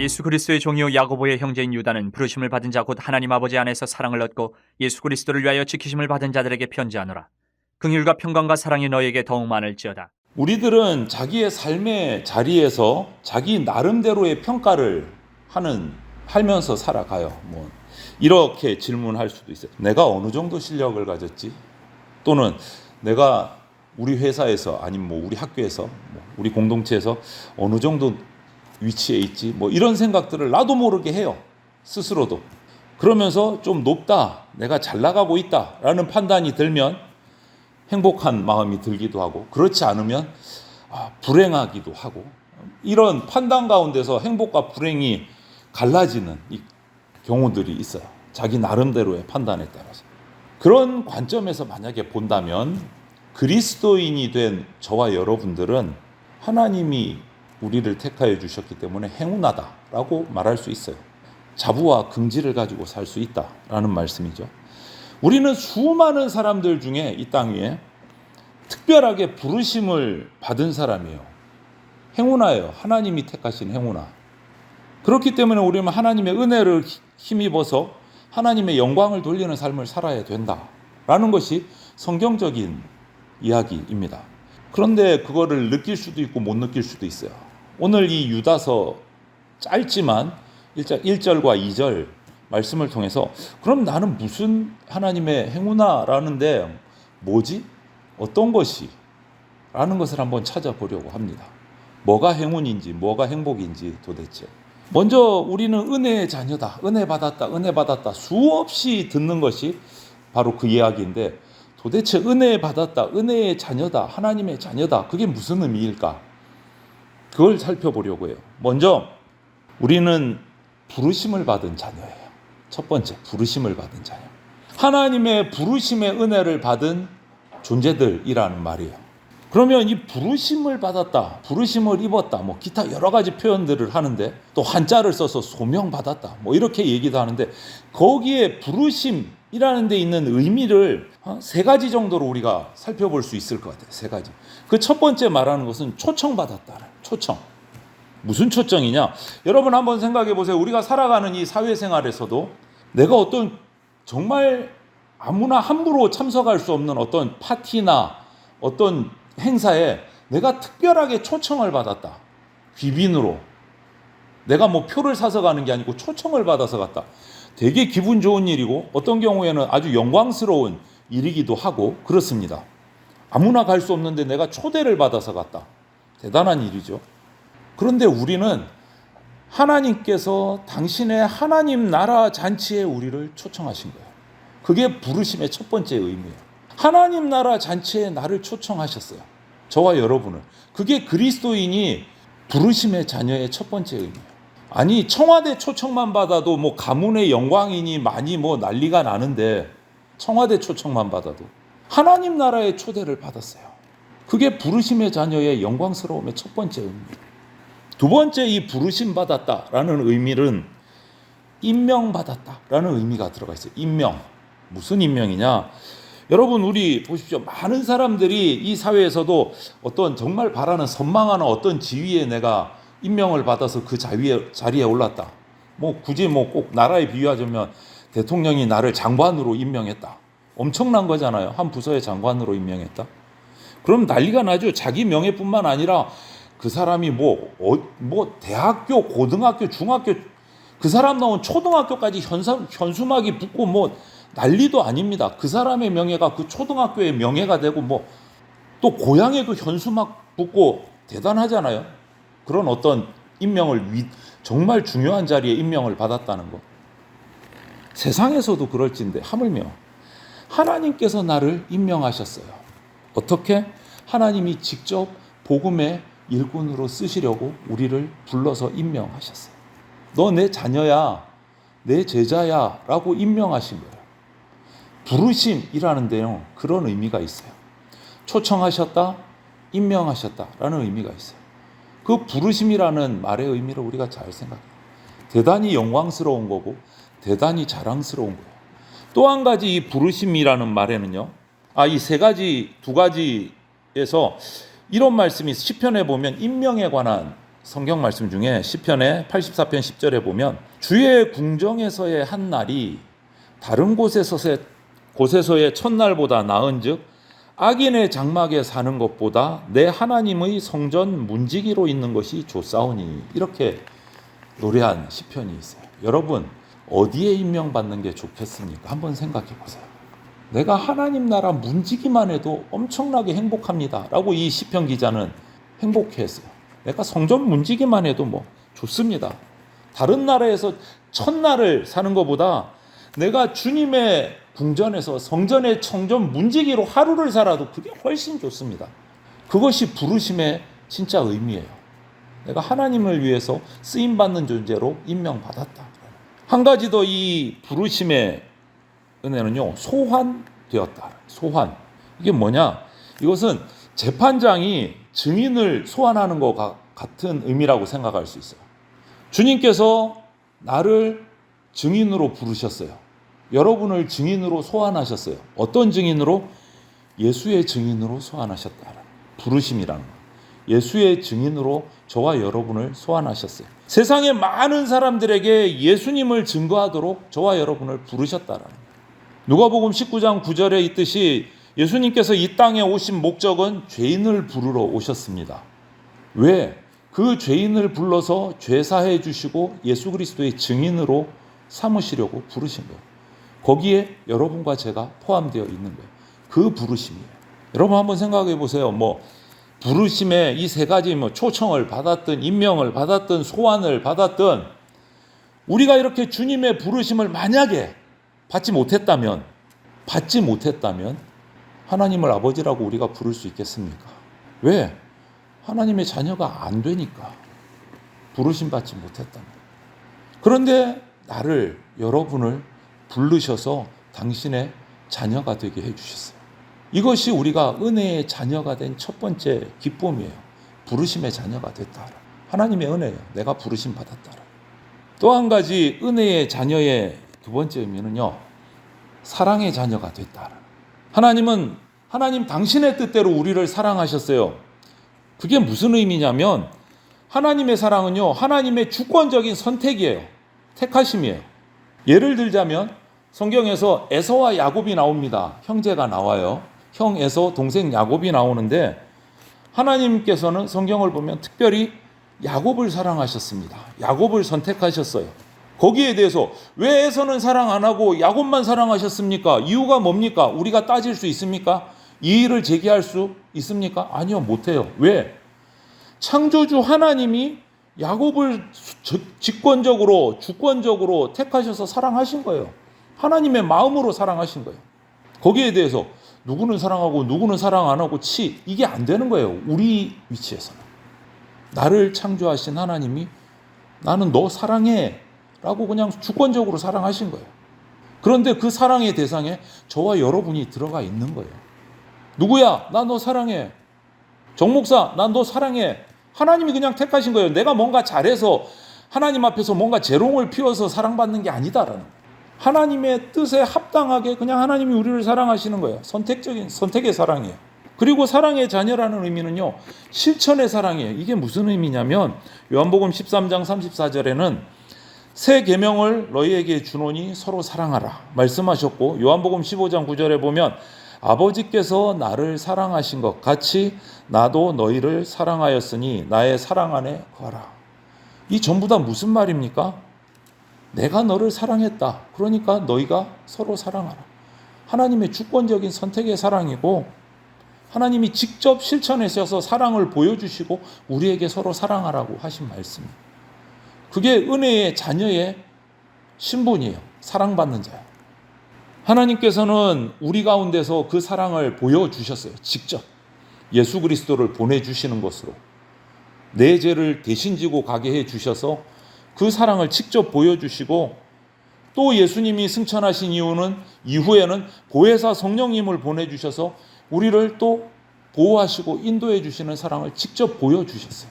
예수 그리스도의 종이요 야고보의 형제인 유다는 부르심을 받은 자 곧 하나님 아버지 안에서 사랑을 얻고 예수 그리스도를 위하여 지키심을 받은 자들에게 편지하노라. 긍휼과 평강과 사랑이 너에게 더욱 많을지어다. 우리들은 자기의 삶의 자리에서 자기 나름대로의 평가를 하는 하면서 살아가요. 뭐 이렇게 질문할 수도 있어요. 내가 어느 정도 실력을 가졌지? 또는 내가 우리 회사에서 아니면 뭐 우리 학교에서 뭐 우리 공동체에서 어느 정도 위치에 있지? 뭐 이런 생각들을 나도 모르게 해요. 스스로도. 그러면서 좀 높다. 내가 잘 나가고 있다 라는 판단이 들면 행복한 마음이 들기도 하고 그렇지 않으면 아, 불행하기도 하고 이런 판단 가운데서 행복과 불행이 갈라지는 이 경우들이 있어요. 자기 나름대로의 판단에 따라서. 그런 관점에서 만약에 본다면 그리스도인이 된 저와 여러분들은 하나님이 우리를 택하여 주셨기 때문에 행운하다라고 말할 수 있어요. 자부와 긍지를 가지고 살 수 있다라는 말씀이죠. 우리는 수많은 사람들 중에 이 땅 위에 특별하게 부르심을 받은 사람이에요. 행운아예요. 하나님이 택하신 행운아. 그렇기 때문에 우리는 하나님의 은혜를 힘입어서 하나님의 영광을 돌리는 삶을 살아야 된다라는 것이 성경적인 이야기입니다. 그런데 그거를 느낄 수도 있고 못 느낄 수도 있어요. 오늘 이 유다서 짧지만 1절, 1절과 2절 말씀을 통해서 그럼 나는 무슨 하나님의 행운아라는데 뭐지? 어떤 것이? 라는 것을 한번 찾아보려고 합니다. 뭐가 행운인지, 뭐가 행복인지 도대체. 먼저 우리는 은혜의 자녀다. 은혜 받았다. 은혜 받았다. 수없이 듣는 것이 바로 그 이야기인데 도대체 은혜 받았다. 은혜의 자녀다. 하나님의 자녀다. 그게 무슨 의미일까? 그걸 살펴보려고 해요. 먼저 우리는 부르심을 받은 자녀예요. 첫 번째, 부르심을 받은 자녀. 하나님의 부르심의 은혜를 받은 존재들이라는 말이에요. 그러면 이 부르심을 받았다, 부르심을 입었다, 뭐 기타 여러 가지 표현들을 하는데 또 한자를 써서 소명 받았다, 뭐 이렇게 얘기도 하는데 거기에 부르심이라는 데 있는 의미를 세 가지 정도로 우리가 살펴볼 수 있을 것 같아요. 세 가지. 그 첫 번째 말하는 것은 초청받았다는 초청. 무슨 초청이냐? 여러분 한번 생각해 보세요. 우리가 살아가는 이 사회생활에서도 내가 어떤 정말 아무나 함부로 참석할 수 없는 어떤 파티나 어떤 행사에 내가 특별하게 초청을 받았다. 귀빈으로. 내가 뭐 표를 사서 가는 게 아니고 초청을 받아서 갔다. 되게 기분 좋은 일이고 어떤 경우에는 아주 영광스러운 일이기도 하고 그렇습니다. 아무나 갈 수 없는데 내가 초대를 받아서 갔다. 대단한 일이죠. 그런데 우리는 하나님께서 당신의 하나님 나라 잔치에 우리를 초청하신 거예요. 그게 부르심의 첫 번째 의미예요. 하나님 나라 잔치에 나를 초청하셨어요. 저와 여러분을. 그게 그리스도인이 부르심의 자녀의 첫 번째 의미예요. 아니 청와대 초청만 받아도 뭐 가문의 영광이니 많이 뭐 난리가 나는데 청와대 초청만 받아도 하나님 나라의 초대를 받았어요. 그게 부르심의 자녀의 영광스러움의 첫 번째 의미예요. 두 번째 이 부르심 받았다라는 의미는 임명받았다라는 의미가 들어가 있어요. 임명. 무슨 임명이냐? 여러분 우리 보십시오. 많은 사람들이 이 사회에서도 어떤 정말 바라는 선망하는 어떤 지위에 내가 임명을 받아서 그 자리에, 자리에 올랐다. 뭐 굳이 뭐 꼭 나라에 비유하자면 대통령이 나를 장관으로 임명했다. 엄청난 거잖아요. 한 부서의 장관으로 임명했다. 그럼 난리가 나죠. 자기 명예뿐만 아니라 그 사람이 뭐, 어, 뭐, 대학교, 고등학교, 중학교, 그 사람 나온 초등학교까지 현수, 현수막이 붙고 뭐 난리도 아닙니다. 그 사람의 명예가 그 초등학교의 명예가 되고 뭐 또 고향에도 현수막 붙고 대단하잖아요. 그런 어떤 임명을 위, 정말 중요한 자리에 임명을 받았다는 거. 세상에서도 그럴진데 하물며 하나님께서 나를 임명하셨어요. 어떻게? 하나님이 직접 복음의 일꾼으로 쓰시려고 우리를 불러서 임명하셨어요. 너 내 자녀야, 내 제자야 라고 임명하신 거예요. 부르심이라는 데요, 그런 의미가 있어요. 초청하셨다, 임명하셨다 라는 의미가 있어요. 그 부르심이라는 말의 의미를 우리가 잘 생각해요. 대단히 영광스러운 거고, 대단히 자랑스러운 거예요. 또 한 가지 이 부르심이라는 말에는요, 아, 이 세 가지, 두 가지에서 이런 말씀이 시편에 보면 임명에 관한 성경 말씀 중에 시편의 84편 10절에 보면 주의 궁정에서의 한 날이 다른 곳에서의 곳에서의 첫날보다 나은즉 악인의 장막에 사는 것보다 내 하나님의 성전 문지기로 있는 것이 좋사오니 이렇게 노래한 시편이 있어요. 여러분 어디에 임명받는 게 좋겠습니까? 한번 생각해 보세요. 내가 하나님 나라 문지기만 해도 엄청나게 행복합니다 라고 이 시편 기자는 행복해 했어요. 내가 성전 문지기만 해도 뭐 좋습니다. 다른 나라에서 첫날을 사는 것보다 내가 주님의 궁전에서 성전의 청전 문지기로 하루를 살아도 그게 훨씬 좋습니다. 그것이 부르심의 진짜 의미예요. 내가 하나님을 위해서 쓰임 받는 존재로 임명받았다. 한 가지 더 이 부르심의 은혜는요 소환되었다. 소환 이게 뭐냐? 이것은 재판장이 증인을 소환하는 것 같은 의미라고 생각할 수 있어요. 주님께서 나를 증인으로 부르셨어요. 여러분을 증인으로 소환하셨어요. 어떤 증인으로? 예수의 증인으로 소환하셨다. 부르심이라는 거. 예수의 증인으로 저와 여러분을 소환하셨어요. 세상의 많은 사람들에게 예수님을 증거하도록 저와 여러분을 부르셨다라는 거예요. 누가복음 19장 9절에 있듯이 예수님께서 이 땅에 오신 목적은 죄인을 부르러 오셨습니다. 왜? 그 죄인을 불러서 죄 사해 주시고 예수 그리스도의 증인으로 삼으시려고 부르신 거예요. 거기에 여러분과 제가 포함되어 있는 거예요. 그 부르심이에요. 여러분 한번 생각해 보세요. 뭐 부르심의 이세 가지 뭐 초청을 받았든 임명을 받았든 소환을 받았든 우리가 이렇게 주님의 부르심을 만약에 받지 못했다면 받지 못했다면 하나님을 아버지라고 우리가 부를 수 있겠습니까? 왜? 하나님의 자녀가 안 되니까 부르심 받지 못했다면 그런데 나를 여러분을 부르셔서 당신의 자녀가 되게 해 주셨어요. 이것이 우리가 은혜의 자녀가 된 첫 번째 기쁨이에요. 부르심의 자녀가 됐다. 하나님의 은혜예요. 내가 부르심 받았다. 또 한 가지 은혜의 자녀의 두 번째 의미는요. 사랑의 자녀가 됐다. 하나님은 하나님 당신의 뜻대로 우리를 사랑하셨어요. 그게 무슨 의미냐면 하나님의 사랑은요. 하나님의 주권적인 선택이에요. 택하심이에요. 예를 들자면 성경에서 에서와 야곱이 나옵니다. 형제가 나와요. 형 에서, 동생 야곱이 나오는데 하나님께서는 성경을 보면 특별히 야곱을 사랑하셨습니다. 야곱을 선택하셨어요. 거기에 대해서 왜 에서는 사랑 안 하고 야곱만 사랑하셨습니까? 이유가 뭡니까? 우리가 따질 수 있습니까? 이의를 제기할 수 있습니까? 아니요, 못해요. 왜? 창조주 하나님이 야곱을 직권적으로, 주권적으로 택하셔서 사랑하신 거예요. 하나님의 마음으로 사랑하신 거예요. 거기에 대해서 누구는 사랑하고 누구는 사랑 안 하고 치 이게 안 되는 거예요. 우리 위치에서는 나를 창조하신 하나님이 나는 너 사랑해라고 그냥 주권적으로 사랑하신 거예요. 그런데 그 사랑의 대상에 저와 여러분이 들어가 있는 거예요. 누구야? 나 너 사랑해. 정 목사, 난 너 사랑해. 하나님이 그냥 택하신 거예요. 내가 뭔가 잘해서 하나님 앞에서 뭔가 재롱을 피워서 사랑받는 게 아니다라는 거예요. 하나님의 뜻에 합당하게 그냥 하나님이 우리를 사랑하시는 거예요. 선택적인 선택의 사랑이에요. 그리고 사랑의 자녀라는 의미는요. 실천의 사랑이에요. 이게 무슨 의미냐면 요한복음 13장 34절에는 새 계명을 너희에게 주노니 서로 사랑하라 말씀하셨고 요한복음 15장 9절에 보면 아버지께서 나를 사랑하신 것 같이 나도 너희를 사랑하였으니 나의 사랑 안에 거하라. 이 전부 다 무슨 말입니까? 내가 너를 사랑했다. 그러니까 너희가 서로 사랑하라. 하나님의 주권적인 선택의 사랑이고 하나님이 직접 실천하셔서 사랑을 보여주시고 우리에게 서로 사랑하라고 하신 말씀입니다. 그게 은혜의 자녀의 신분이에요. 사랑받는 자예요. 하나님께서는 우리 가운데서 그 사랑을 보여주셨어요. 직접. 예수 그리스도를 보내주시는 것으로. 내 죄를 대신 지고 가게 해 주셔서 그 사랑을 직접 보여주시고 또 예수님이 승천하신 이유는 이후에는 보혜사 성령님을 보내주셔서 우리를 또 보호하시고 인도해 주시는 사랑을 직접 보여주셨어요.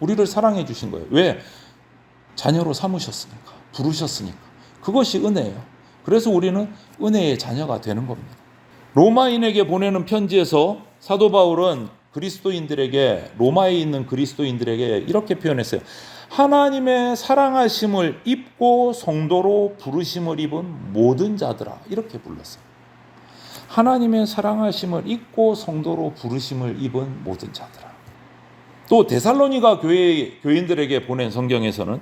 우리를 사랑해 주신 거예요. 왜? 자녀로 삼으셨으니까, 부르셨으니까. 그것이 은혜예요. 그래서 우리는 은혜의 자녀가 되는 겁니다. 로마인에게 보내는 편지에서 사도 바울은 그리스도인들에게 로마에 있는 그리스도인들에게 이렇게 표현했어요. 하나님의 사랑하심을 입고 성도로 부르심을 입은 모든 자들아 이렇게 불렀어요. 하나님의 사랑하심을 입고 성도로 부르심을 입은 모든 자들아. 또 데살로니가 교회 교인들에게 보낸 성경에서는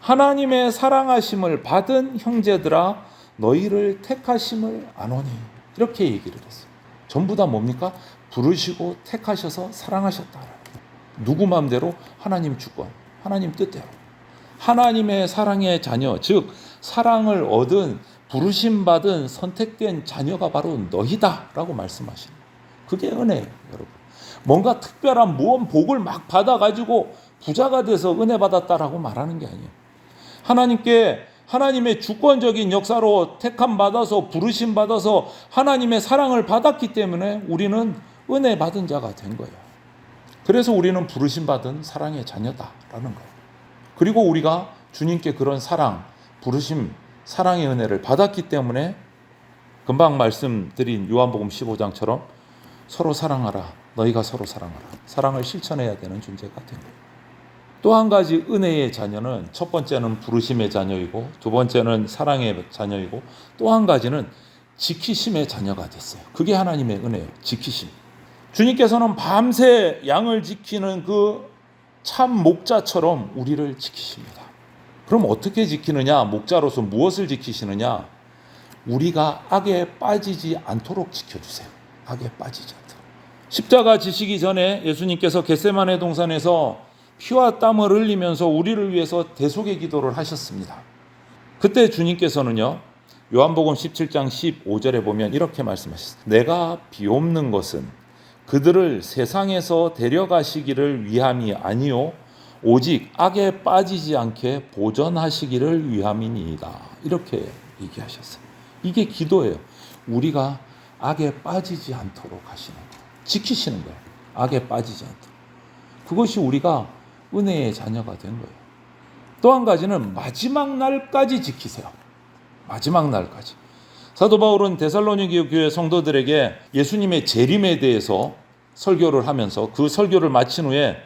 하나님의 사랑하심을 받은 형제들아 너희를 택하심을 아노니 이렇게 얘기를 했어요. 전부 다 뭡니까? 부르시고 택하셔서 사랑하셨다. 누구 마음대로 하나님 주권, 하나님 뜻대로. 하나님의 사랑의 자녀, 즉 사랑을 얻은 부르심 받은 선택된 자녀가 바로 너희다라고 말씀하시는. 그게 은혜예요, 여러분. 뭔가 특별한 무언 복을 막 받아 가지고 부자가 돼서 은혜 받았다라고 말하는 게 아니에요. 하나님께 하나님의 주권적인 역사로 택함 받아서 부르심 받아서 하나님의 사랑을 받았기 때문에 우리는 은혜 받은 자가 된 거예요. 그래서 우리는 부르심 받은 사랑의 자녀다라는 거예요. 그리고 우리가 주님께 그런 사랑, 부르심, 사랑의 은혜를 받았기 때문에 금방 말씀드린 요한복음 15장처럼 서로 사랑하라. 너희가 서로 사랑하라. 사랑을 실천해야 되는 존재가 된 거예요. 또 한 가지 은혜의 자녀는 첫 번째는 부르심의 자녀이고 두 번째는 사랑의 자녀이고 또 한 가지는 지키심의 자녀가 됐어요. 그게 하나님의 은혜예요. 지키심. 주님께서는 밤새 양을 지키는 그 참 목자처럼 우리를 지키십니다. 그럼 어떻게 지키느냐? 목자로서 무엇을 지키시느냐? 우리가 악에 빠지지 않도록 지켜주세요. 악에 빠지지 않도록. 십자가 지시기 전에 예수님께서 겟세마네 동산에서 피와 땀을 흘리면서 우리를 위해서 대속의 기도를 하셨습니다. 그때 주님께서는요. 요한복음 17장 15절에 보면 이렇게 말씀하셨어요. 내가 비옵는 것은 그들을 세상에서 데려가시기를 위함이 아니요 오직 악에 빠지지 않게 보전하시기를 위함이니이다. 이렇게 얘기하셨어요. 이게 기도예요. 우리가 악에 빠지지 않도록 하시는 거예요. 지키시는 거예요. 악에 빠지지 않도록. 그것이 우리가 은혜의 자녀가 된 거예요. 또 한 가지는 마지막 날까지 지키세요. 마지막 날까지. 사도 바울은 데살로니게 교회 성도들에게 예수님의 재림에 대해서 설교를 하면서 그 설교를 마친 후에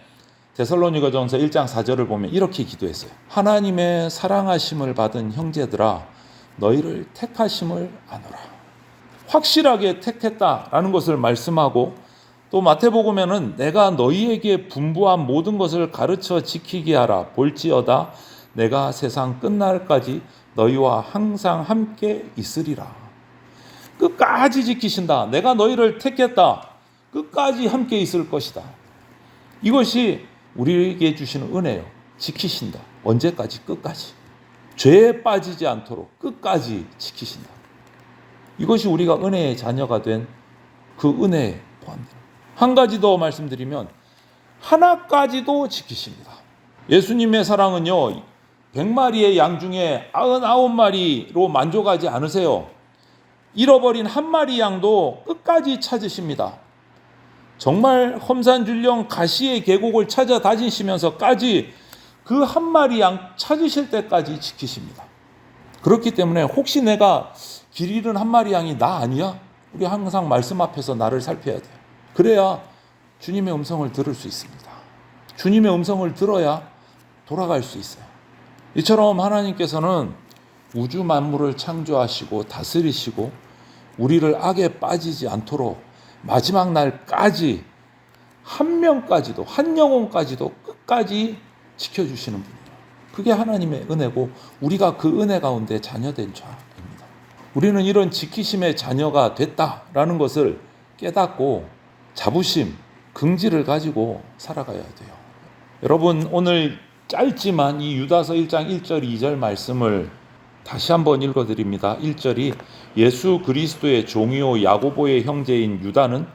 데살로니가전서 1장 4절을 보면 이렇게 기도했어요. 하나님의 사랑하심을 받은 형제들아 너희를 택하심을 아노라. 확실하게 택했다라는 것을 말씀하고 또 마태복음에는 내가 너희에게 분부한 모든 것을 가르쳐 지키게 하라 볼지어다 내가 세상 끝날까지 너희와 항상 함께 있으리라. 끝까지 지키신다. 내가 너희를 택했다. 끝까지 함께 있을 것이다. 이것이 우리에게 주시는 은혜요. 지키신다. 언제까지? 끝까지. 죄에 빠지지 않도록 끝까지 지키신다. 이것이 우리가 은혜의 자녀가 된 그 은혜에 포함됩니다. 한 가지 더 말씀드리면 하나까지도 지키십니다. 예수님의 사랑은요. 100마리의 양 중에 99마리로 만족하지 않으세요. 잃어버린 한 마리 양도 끝까지 찾으십니다. 정말 험산줄령 가시의 계곡을 찾아 다니시면서까지 그 한 마리 양 찾으실 때까지 지키십니다. 그렇기 때문에 혹시 내가 길 잃은 한 마리 양이 나 아니야? 우리 항상 말씀 앞에서 나를 살펴야 돼요. 그래야 주님의 음성을 들을 수 있습니다. 주님의 음성을 들어야 돌아갈 수 있어요. 이처럼 하나님께서는 우주 만물을 창조하시고 다스리시고 우리를 악에 빠지지 않도록 마지막 날까지 한 명까지도 한 영혼까지도 끝까지 지켜주시는 분이에요. 그게 하나님의 은혜고 우리가 그 은혜 가운데 자녀된 자입니다. 우리는 이런 지키심의 자녀가 됐다라는 것을 깨닫고 자부심, 긍지를 가지고 살아가야 돼요. 여러분 오늘 짧지만 이 유다서 1장 1절 2절 말씀을 다시 한번 읽어 드립니다. 1절이 예수 그리스도의 종이요 야고보의 형제인 유다는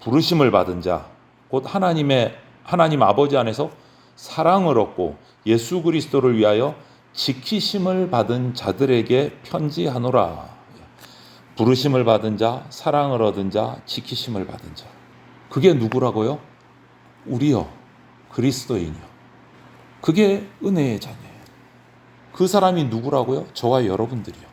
부르심을 받은 자, 곧 하나님의 하나님 아버지 안에서 사랑을 얻고 예수 그리스도를 위하여 지키심을 받은 자들에게 편지하노라. 부르심을 받은 자, 사랑을 얻은 자, 지키심을 받은 자. 그게 누구라고요? 우리요. 그리스도인이요. 그게 은혜의 자녀예요. 그 사람이 누구라고요? 저와 여러분들이요.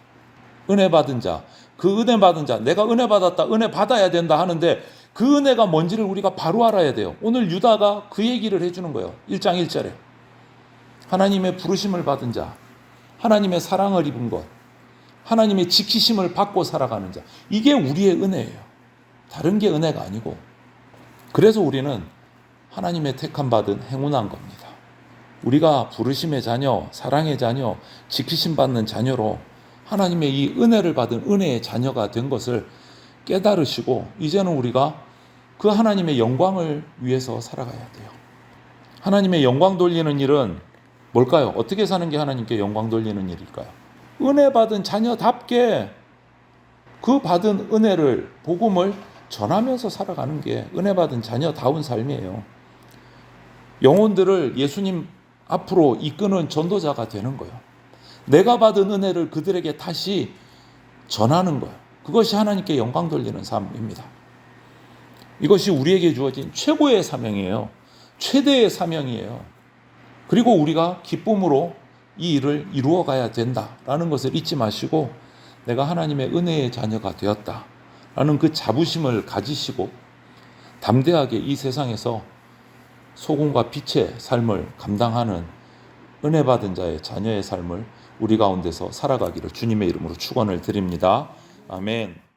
은혜 받은 자. 그 은혜 받은 자. 내가 은혜 받았다. 은혜 받아야 된다 하는데 그 은혜가 뭔지를 우리가 바로 알아야 돼요. 오늘 유다가 그 얘기를 해주는 거예요. 1장 1절에. 하나님의 부르심을 받은 자, 하나님의 사랑을 입은 것, 하나님의 지키심을 받고 살아가는 자. 이게 우리의 은혜예요. 다른 게 은혜가 아니고. 그래서 우리는 하나님의 택함 받은 행운한 겁니다. 우리가 부르심의 자녀, 사랑의 자녀, 지키심 받는 자녀로 하나님의 이 은혜를 받은 은혜의 자녀가 된 것을 깨달으시고 이제는 우리가 그 하나님의 영광을 위해서 살아가야 돼요. 하나님의 영광 돌리는 일은 뭘까요? 어떻게 사는 게 하나님께 영광 돌리는 일일까요? 은혜 받은 자녀답게 그 받은 은혜를 복음을 전하면서 살아가는 게 은혜 받은 자녀다운 삶이에요. 영혼들을 예수님 앞으로 이끄는 전도자가 되는 거예요. 내가 받은 은혜를 그들에게 다시 전하는 거예요. 그것이 하나님께 영광 돌리는 삶입니다. 이것이 우리에게 주어진 최고의 사명이에요. 최대의 사명이에요. 그리고 우리가 기쁨으로 이 일을 이루어 가야 된다라는 것을 잊지 마시고 내가 하나님의 은혜의 자녀가 되었다라는 그 자부심을 가지시고 담대하게 이 세상에서 소금과 빛의 삶을 감당하는 은혜 받은 자의 자녀의 삶을 우리 가운데서 살아가기를 주님의 이름으로 축원을 드립니다. 아멘.